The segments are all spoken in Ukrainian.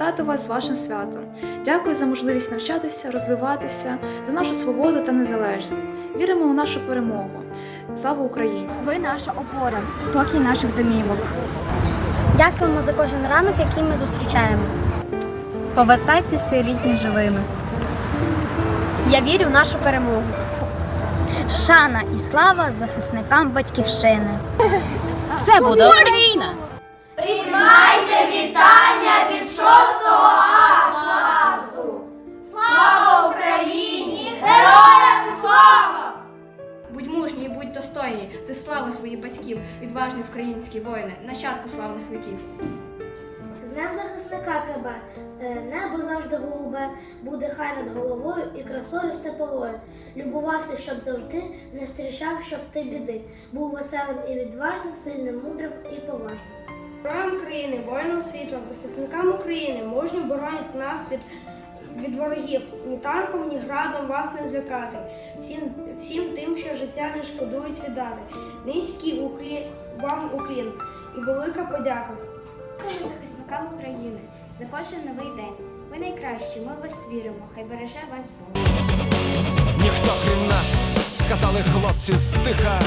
вас з вашим святом. Дякую за можливість навчатися, розвиватися, за нашу свободу та незалежність. Віримо у нашу перемогу. Слава Україні! Ви наша опора, спокій наших домівок. Дякуємо за кожен ранок, який ми зустрічаємо. Повертайтеся рідні живими. Я вірю в нашу перемогу. Шана і слава захисникам батьківщини. Все буде Україна! Будь мужній, і будь достойні, ти слава своїх батьків, відважні українські воїни, нащадку славних віків. З Днем захисника тебе, Е, небо завжди голубе, буде хай над головою і красою степовою. Любувався, щоб завжди не зустрічав, щоб ти біди. Був веселим і відважним, сильним, мудрим і поважним. Героям України, воїнам світла, захисникам України, мужньо боронять нас від, від ворогів. Ні танком, ні градом вас не злякати. Всім, всім тим, що життя не шкодують віддати. Низький уклін, вам уклін і велика подяка. Дякую захисникам України за кожен новий день. Ви найкращі, ми в вас віримо, хай береже вас Бог. Ніхто крім нас, сказали хлопці стиха,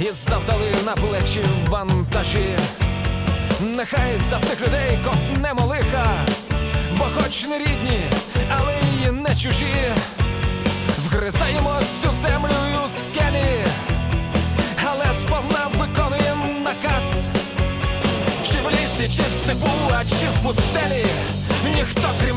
і завдали на плечі вантажі. Нехай за цих людей ковнемо лиха, хоч не рідні, але і не чужі. Вгризаємо цю землю і у скелі, але сповна виконуємо наказ. Чи в лісі, чи в степу, а чи в пустелі, ніхто крім